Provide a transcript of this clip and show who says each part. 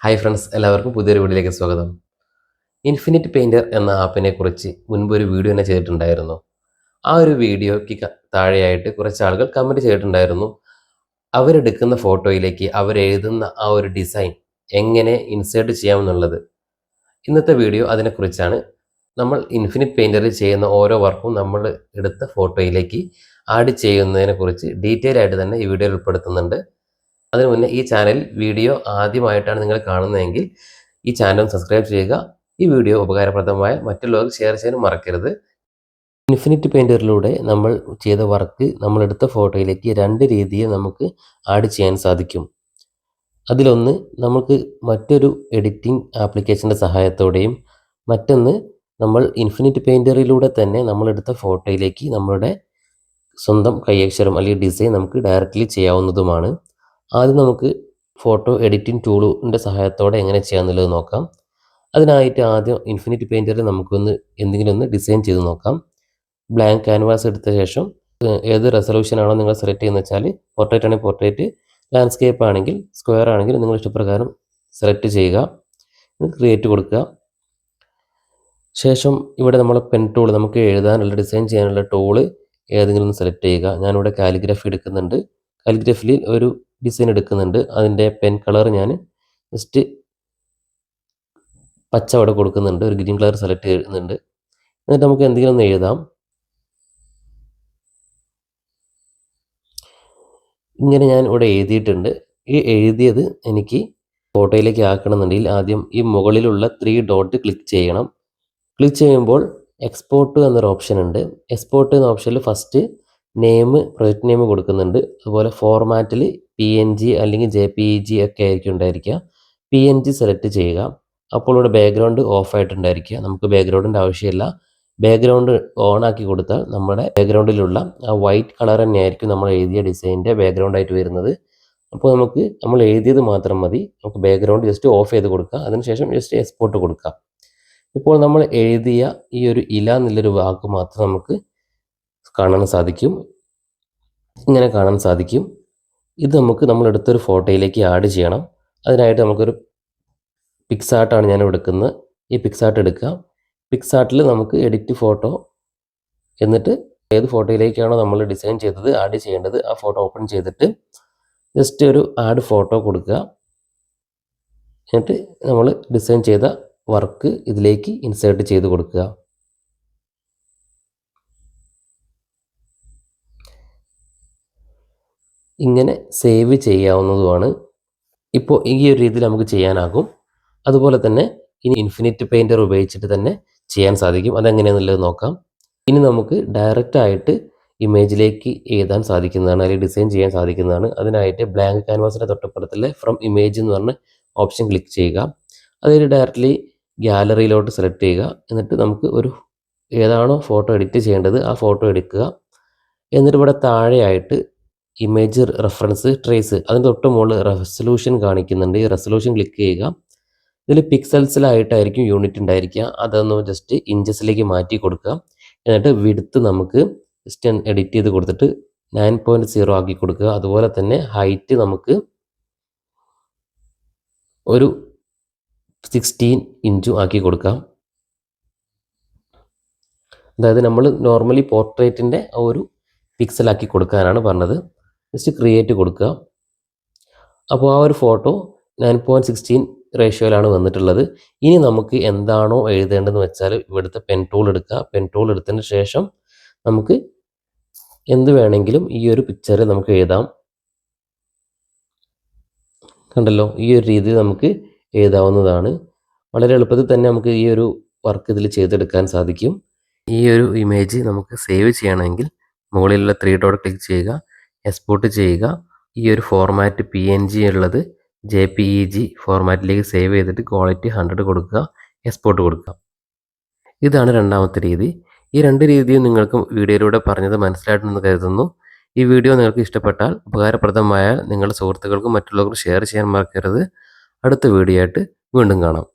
Speaker 1: Hi friends എല്ലാവർക്കും പുതിയൊരു വീഡിയോയിലേക്ക് സ്വാഗതം. ഇൻഫിനിറ്റ് പെയിന്റർ എന്ന ആപ്പിനെ കുറിച്ച് മുൻപ് ഒരു വീഡിയോ തന്നെ ചെയ്തിട്ടുണ്ടായിരുന്നു. ആ ഒരു വീഡിയോയ്ക്ക് താഴെയായിട്ട് കുറച്ച് ആളുകൾ കമന്റ് ചെയ്തിട്ടുണ്ടായിരുന്നു. അവരെടുക്കുന്ന ഫോട്ടോയിലേക്ക് അവരെഴുതുന്ന ആ ഒരു ഡിസൈൻ എങ്ങനെ ഇൻസേർട്ട് ചെയ്യാമെന്നുള്ളത്. ഇന്നത്തെ വീഡിയോ അതിനെക്കുറിച്ചാണ്. നമ്മൾ ഇൻഫിനിറ്റ് പെയിന്ററിൽ ചെയ്യുന്ന ഓരോ വർക്കും നമ്മൾ എടുത്ത ഫോട്ടോയിലേക്ക് ആഡ് ചെയ്യുന്നതിനെക്കുറിച്ച് ഡീറ്റെയിൽ ആയിട്ട് തന്നെ ഈ വീഡിയോയിൽ ഉൾപ്പെടുത്തുന്നുണ്ട്. അതിനു മുന്നേ ഈ ചാനൽ വീഡിയോ ആദ്യമായിട്ടാണ് നിങ്ങൾ കാണുന്നതെങ്കിൽ ഈ ചാനൽ സബ്സ്ക്രൈബ് ചെയ്യുക. ഈ വീഡിയോ ഉപകാരപ്രദമായ മറ്റുള്ളവർക്ക് ഷെയർ ചെയ്യാനും മറക്കരുത്. ഇൻഫിനിറ്റ് പെയിന്ററിലൂടെ നമ്മൾ ചെയ്ത വർക്ക് നമ്മളെടുത്ത ഫോട്ടോയിലേക്ക് രണ്ട് രീതിയിൽ നമുക്ക് ആഡ് ചെയ്യാൻ സാധിക്കും. അതിലൊന്ന് നമുക്ക് മറ്റൊരു എഡിറ്റിംഗ് ആപ്ലിക്കേഷന്റെ സഹായത്തോടെയും മറ്റൊന്ന് നമ്മൾ ഇൻഫിനിറ്റ് പെയിന്ററിലൂടെ തന്നെ നമ്മളെടുത്ത ഫോട്ടോയിലേക്ക് നമ്മളുടെ സ്വന്തം കൈയക്ഷരം അല്ലെങ്കിൽ ഡിസൈൻ നമുക്ക് ഡയറക്റ്റ്ലി ചെയ്യാവുന്നതുമാണ്. ആദ്യം നമുക്ക് ഫോട്ടോ എഡിറ്റിംഗ് ടൂളിന്റെ സഹായത്തോടെ എങ്ങനെ ചെയ്യാമെന്നുള്ളത് നോക്കാം. അതിനായിട്ട് ആദ്യം ഇൻഫിനിറ്റ് പെയിന്ററിൽ നമുക്കൊന്ന് എന്തെങ്കിലും ഒന്ന് ഡിസൈൻ ചെയ്ത് നോക്കാം. ബ്ലാങ്ക് ക്യാൻവാസ് എടുത്ത ശേഷം ഏത് റെസൊല്യൂഷൻ ആണോ നിങ്ങൾ സെലക്ട് ചെയ്യുന്നത് വെച്ചാൽ പോർട്രേറ്റ് ആണെങ്കിൽ പോർട്രേറ്റ് ലാൻഡ്സ്കേപ്പ് ആണെങ്കിൽ സ്ക്വയർ ആണെങ്കിൽ നിങ്ങൾ ഇഷ്ടപ്രകാരം സെലക്ട് ചെയ്യുക. ക്രിയേറ്റ് കൊടുക്കുക. ശേഷം ഇവിടെ നമ്മളെ പെൻ ടൂൾ നമുക്ക് എഴുതാനുള്ള ഡിസൈൻ ചെയ്യാനുള്ള ടൂൾ ഏതെങ്കിലും ഒന്ന് സെലക്ട് ചെയ്യുക. ഞാനിവിടെ കാലിഗ്രഫി എടുക്കുന്നുണ്ട്. കാലിഗ്രഫിയിൽ ഒരു ഡിസൈൻ എടുക്കുന്നുണ്ട്. അതിന്റെ പെൻ കളർ ഞാൻ ജസ്റ്റ് പച്ച അവിടെ കൊടുക്കുന്നുണ്ട്. ഒരു ഗ്രീൻ കളർ സെലക്ട് ചെയ്യുന്നുണ്ട്. എന്നിട്ട് നമുക്ക് എന്തെങ്കിലും ഒന്ന് എഴുതാം. ഇങ്ങനെ ഞാൻ ഇവിടെ എഴുതിയിട്ടുണ്ട്. ഈ എഴുതിയത് എനിക്ക് ഫോട്ടോയിലേക്ക് ആക്കണമെന്നുണ്ടെങ്കിൽ ആദ്യം ഈ മുകളിലുള്ള ത്രീ ഡോട്ട് ക്ലിക്ക് ചെയ്യണം. ക്ലിക്ക് ചെയ്യുമ്പോൾ എക്സ്പോർട്ട് എന്നൊരു ഓപ്ഷൻ ഉണ്ട്. എക്സ്പോർട്ട് എന്ന ഓപ്ഷനിൽ ഫസ്റ്റ് നെയിം പ്രൊജക്റ്റ് നെയിം കൊടുക്കുന്നുണ്ട്. അതുപോലെ ഫോർമാറ്റിൽ പി എൻ ജി അല്ലെങ്കിൽ ജെ പി ഇ ജി ഒക്കെ ആയിരിക്കും ഉണ്ടായിരിക്കുക. പി എൻ ജി സെലക്ട് ചെയ്യുക. അപ്പോൾ ഇവിടെ ബാക്ക്ഗ്രൗണ്ട് ഓഫ് ആയിട്ടുണ്ടായിരിക്കുക. നമുക്ക് ബാക്ക്ഗ്രൗണ്ടിന്റെ ആവശ്യമില്ല. ബാക്ക്ഗ്രൗണ്ട് ഓൺ ആക്കി കൊടുത്താൽ നമ്മുടെ ബാക്ക്ഗ്രൗണ്ടിലുള്ള ആ വൈറ്റ് കളർ തന്നെയായിരിക്കും നമ്മൾ എഴുതിയ ഡിസൈനിന്റെ ബാക്ക്ഗ്രൗണ്ട് ആയിട്ട് വരുന്നത്. അപ്പോൾ നമുക്ക് നമ്മൾ എഴുതിയത് മാത്രം മതി. നമുക്ക് ബാക്ക്ഗ്രൗണ്ട് ജസ്റ്റ് ഓഫ് ചെയ്ത് കൊടുക്കുക അതിനുശേഷം ജസ്റ്റ് എക്സ്പോർട്ട് കൊടുക്കുക ഇപ്പോൾ നമ്മൾ എഴുതിയ ഈ ഒരു ഇല എന്നുള്ളൊരു വാക്ക് മാത്രം നമുക്ക് കാണാൻ സാധിക്കും. ഇങ്ങനെ കാണാൻ സാധിക്കും. ഇത് നമുക്ക് നമ്മൾ എടുത്തൊരു ഫോട്ടോയിലേക്ക് ആഡ് ചെയ്യണം. അതിനായിട്ട് നമുക്കൊരു പിക്സാർട്ടാണ് ഞാൻ എടുക്കുന്നത്. ഈ പിക്സാർട്ട് എടുക്കുക. പിക്സാർട്ടിൽ നമുക്ക് എഡിറ്റ് ഫോട്ടോ എന്നിട്ട് ഏത് ഫോട്ടോയിലേക്കാണോ നമ്മൾ ഡിസൈൻ ചെയ്തത് ആഡ് ചെയ്യേണ്ടത് ആ ഫോട്ടോ ഓപ്പൺ ചെയ്തിട്ട് ജസ്റ്റ് ഒരു ആഡ് ഫോട്ടോ കൊടുക്കുക. എന്നിട്ട് നമ്മൾ ഡിസൈൻ ചെയ്ത വർക്ക് ഇതിലേക്ക് ഇൻസേർട്ട് ചെയ്ത് കൊടുക്കുക. ഇങ്ങനെ സേവ് ചെയ്യാവുന്നതുമാണ്. ഇപ്പോൾ ഈ ഒരു രീതിയിൽ നമുക്ക് ചെയ്യാനാകും. അതുപോലെ തന്നെ ഇനി ഇൻഫിനിറ്റ് പെയിന്റർ ഉപയോഗിച്ചിട്ട് തന്നെ ചെയ്യാൻ സാധിക്കും. അതെങ്ങനെയാണെന്നുള്ളത് നോക്കാം. ഇനി നമുക്ക് ഡയറക്റ്റ് ആയിട്ട് ഇമേജിലേക്ക് എഴുതാൻ സാധിക്കുന്നതാണ് അല്ലെങ്കിൽ ഡിസൈൻ ചെയ്യാൻ സാധിക്കുന്നതാണ്. അതിനായിട്ട് ബ്ലാങ്ക് ക്യാൻവാസിന്റെ തൊട്ടപ്പുറത്തിലെ ഫ്രം ഇമേജ് എന്ന് പറഞ്ഞ ഓപ്ഷൻ ക്ലിക്ക് ചെയ്യുക. അതിൽ ഡയറക്റ്റ്ലി ഗ്യാലറിയിലോട്ട് സെലക്ട് ചെയ്യുക. എന്നിട്ട് നമുക്ക് ഒരു ഏതാണോ ഫോട്ടോ എഡിറ്റ് ചെയ്യേണ്ടത് ആ ഫോട്ടോ എടുക്കുക. എന്നിട്ട് ഇവിടെ താഴെയായിട്ട് ഇമേജ് റെഫറൻസ് ട്രേസ് അതിന്റെ തൊട്ട് മുകളിൽ റെസൊല്യൂഷൻ കാണിക്കുന്നുണ്ട്. ഈ റെസൊല്യൂഷൻ ക്ലിക്ക് ചെയ്യുക. ഇതിൽ പിക്സൽസിലായിട്ടായിരിക്കും യൂണിറ്റ് ഉണ്ടായിരിക്കുക. അതൊന്ന് ജസ്റ്റ് ഇഞ്ചസിലേക്ക് മാറ്റി കൊടുക്കുക. എന്നിട്ട് വിടുത്ത് നമുക്ക് ജസ്റ്റ് എഡിറ്റ് ചെയ്ത് കൊടുത്തിട്ട് നയൻ പോയിന്റ് സീറോ ആക്കി കൊടുക്കുക. അതുപോലെ തന്നെ ഹൈറ്റ് നമുക്ക് ഒരു സിക്സ്റ്റീൻ ഇഞ്ചും ആക്കി കൊടുക്കാം. അതായത് നമ്മൾ നോർമലി പോർട്രേറ്റിന്റെ ഒരു പിക്സലാക്കി കൊടുക്കാനാണ് പറഞ്ഞത്. ജസ്റ്റ് ക്രിയേറ്റ് കൊടുക്കുക. അപ്പോൾ ആ ഒരു ഫോട്ടോ നയൻ പോയിന്റ് സിക്സ്റ്റീൻ റേഷ്യോയിലാണ് വന്നിട്ടുള്ളത്. ഇനി നമുക്ക് എന്താണോ എഴുതേണ്ടതെന്ന് വെച്ചാൽ ഇവിടുത്തെ പെൻ ടൂൾ എടുക്കുക. പെൻ ടൂൾ എടുത്തതിന് ശേഷം നമുക്ക് എന്ത് വേണമെങ്കിലും ഈ ഒരു പിക്ചറിൽ നമുക്ക് എഴുതാം. കണ്ടല്ലോ? ഈ ഒരു രീതിയിൽ നമുക്ക് എഴുതാവുന്നതാണ്. വളരെ എളുപ്പത്തിൽ തന്നെ നമുക്ക് ഈ ഒരു വർക്ക് ഇതിൽ ചെയ്തെടുക്കാൻ സാധിക്കും. ഈ ഒരു ഇമേജ് നമുക്ക് സേവ് ചെയ്യണമെങ്കിൽ മുകളിലുള്ള ത്രീ ഡോട്ട് ക്ലിക്ക് ചെയ്യുക. എക്സ്പോർട്ട് ചെയ്യുക. ഈ ഒരു ഫോർമാറ്റ് പി എൻ ജി ഉള്ളത് ജെ പി ഇ ജി ഫോർമാറ്റിലേക്ക് സേവ് ചെയ്തിട്ട് ക്വാളിറ്റി ഹൺഡ്രഡ് കൊടുക്കുക എക്സ്പോർട്ട് കൊടുക്കുക. ഇതാണ് രണ്ടാമത്തെ രീതി. ഈ രണ്ട് രീതിയും നിങ്ങൾക്ക് വീഡിയോയിലൂടെ പറഞ്ഞത് മനസ്സിലായിട്ടുണ്ടെന്ന് കരുതുന്നു. ഈ വീഡിയോ നിങ്ങൾക്ക് ഇഷ്ടപ്പെട്ടാൽ ഉപകാരപ്രദമായാൽ നിങ്ങളുടെ സുഹൃത്തുക്കൾക്കും മറ്റുള്ളവർക്കും ഷെയർ ചെയ്യാൻ മറക്കരുത്. അടുത്ത വീഡിയോ ആയിട്ട് വീണ്ടും കാണാം.